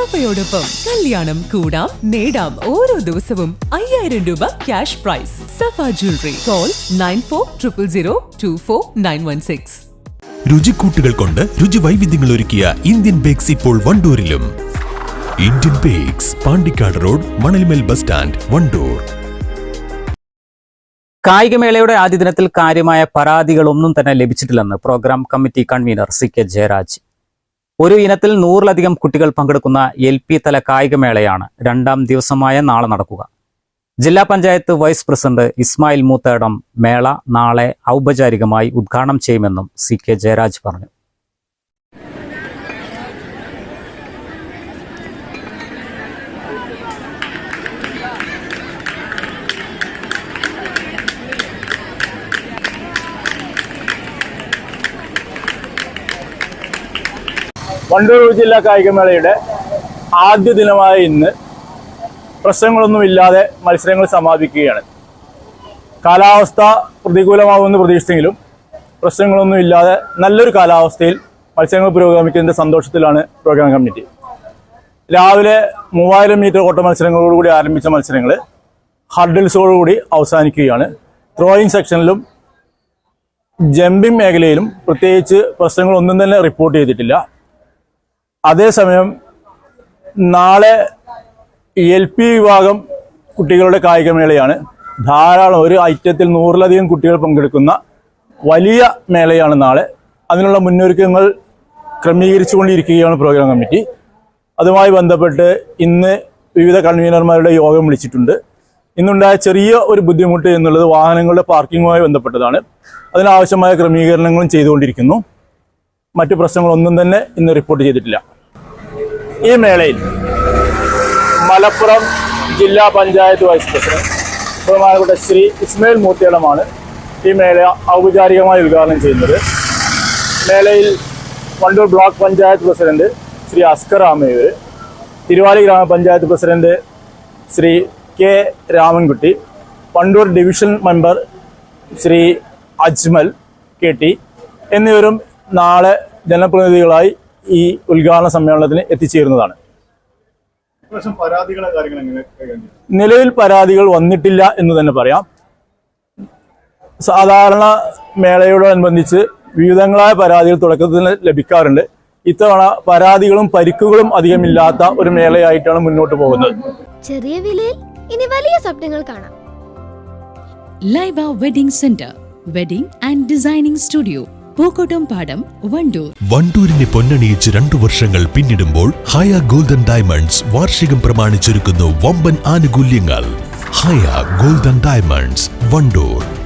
സഫയോടൊപ്പം കല്യാണം കൂടാം നേടാം ഓരോ ദിവസവും അയ്യായിരം രൂപ cash prize Safa jewellery call nine four triple zero two four nine one six രുചിക്കൂട്ടുകൾ കൊണ്ട് രുചി വൈവിധ്യങ്ങൾ ഒരുക്കിയ ഇന്ത്യൻ ബേക്സ് ഇപ്പോൾ വണ്ടൂരിലും. Indian bakes Pandikkad road Manalmel bus stand Wandoor. കായികമേളയുടെ ആദ്യ ദിനത്തിൽ കാര്യമായ പരാതികളൊന്നും തന്നെ ലഭിച്ചിട്ടില്ലെന്ന് programme committee convener C K Jayaraj ഒരു ഇനത്തിൽ നൂറിലധികം കുട്ടികൾ പങ്കെടുക്കുന്ന എൽ പി തല കായികമേളയാണ് രണ്ടാം ദിവസമായ നാളെ നടക്കുക. ജില്ലാ പഞ്ചായത്ത് വൈസ് പ്രസിഡന്റ് ഇസ്മായിൽ മൂത്തേടം മേള നാളെ ഔപചാരികമായി ഉദ്ഘാടനം ചെയ്യുമെന്നും സി കെ ജയരാജ് പറഞ്ഞു. വണ്ടൂർ ജില്ലാ കായികമേളയുടെ ആദ്യ ദിനമായ ഇന്ന് പ്രശ്നങ്ങളൊന്നുമില്ലാതെ മത്സരങ്ങൾ സമാപിക്കുകയാണ്. കാലാവസ്ഥ പ്രതികൂലമാകുമെന്ന് പ്രതീക്ഷിച്ചെങ്കിലും പ്രശ്നങ്ങളൊന്നുമില്ലാതെ നല്ലൊരു കാലാവസ്ഥയിൽ മത്സരങ്ങൾ പുരോഗമിക്കുന്നതിന്റെ സന്തോഷത്തിലാണ് പ്രോഗ്രാം കമ്മിറ്റി രാവിലെ മൂവായിരം മീറ്റർ ഓട്ട മത്സരങ്ങളോടുകൂടി ആരംഭിച്ച മത്സരങ്ങൾ ഹർഡിൽസോടുകൂടി അവസാനിക്കുകയാണ്. ത്രോയിങ് സെക്ഷനിലും ജമ്പിംഗ് മേഖലയിലും പ്രത്യേകിച്ച് പ്രശ്നങ്ങളൊന്നും തന്നെ റിപ്പോർട്ട് ചെയ്തിട്ടില്ല. അതേസമയം നാളെ എൽ പി വിഭാഗം കുട്ടികളുടെ കായികമേളയാണ്. ധാരാളം ഒരു ഐറ്റത്തിൽ നൂറിലധികം കുട്ടികൾ പങ്കെടുക്കുന്ന വലിയ മേളയാണ് നാളെ. അതിനുള്ള മുന്നൊരുക്കങ്ങൾ ക്രമീകരിച്ചുകൊണ്ടിരിക്കുകയാണ് പ്രോഗ്രാം കമ്മിറ്റി അതുമായി ബന്ധപ്പെട്ട് ഇന്ന് വിവിധ കൺവീനർമാരുടെ യോഗം വിളിച്ചിട്ടുണ്ട്. ഇന്നുണ്ടായ ചെറിയ ഒരു ബുദ്ധിമുട്ട് എന്നുള്ളത് വാഹനങ്ങളുടെ പാർക്കിങ്ങുമായി ബന്ധപ്പെട്ടതാണ്. അതിനാവശ്യമായ ക്രമീകരണങ്ങളും ചെയ്തുകൊണ്ടിരിക്കുന്നു. മറ്റു പ്രശ്നങ്ങളൊന്നും തന്നെ ഇന്ന് റിപ്പോർട്ട് ചെയ്തിട്ടില്ല. ഈ മേളയിൽ മലപ്പുറം ജില്ലാ പഞ്ചായത്ത് വൈസ് പ്രസിഡന്റ് ബഹുമാനപ്പെട്ട ശ്രീ ഇസ്മയിൽ മൂത്തിയടമാണ് ഈ മേള ഔപചാരികമായി ഉദ്ഘാടനം ചെയ്യുന്നത്. മേളയിൽ വണ്ടൂർ ബ്ലോക്ക് പഞ്ചായത്ത് പ്രസിഡന്റ് ശ്രീ അസ്കർ ആമയൂർ തിരുവാലി ഗ്രാമപഞ്ചായത്ത് president Shri K Ramankutty Wandoor division member Shri Ajmal K T എന്നിവരും നാളെ ജനപ്രതിനിധികളായി ഈ ഉദ്ഘാടന സമ്മേളനത്തിന് എത്തിച്ചേരുന്നതാണ്. നിലവിൽ പരാതികൾ വന്നിട്ടില്ല എന്ന് തന്നെ പറയാം. സാധാരണ മേളയോടനുബന്ധിച്ച് വിവിധങ്ങളായ പരാതികൾ തുടക്കത്തിൽ ലഭിക്കാറുണ്ട്. ഇത്തവണ പരാതികളും പരിക്കുകളും അധികമില്ലാത്ത ഒരു മേളയായിട്ടാണ് മുന്നോട്ട് പോകുന്നത്. ചെറിയ വിലയിൽ ഇനി വലിയ സ്വപ്നങ്ങൾ കാണാം. Laiba wedding centre wedding and designing studio Pookkottumpadam Wandoor. വണ്ടൂരിനെ പൊന്നണിയിച്ച് രണ്ടു വർഷങ്ങൾ പിന്നിടുമ്പോൾ ഹയ ഗോൾഡൻ ഡയമണ്ട്സ് വാർഷികം പ്രമാണിച്ചൊരുക്കുന്നു വമ്പൻ ആനുകൂല്യങ്ങൾ. Haya golden diamonds Wandoor.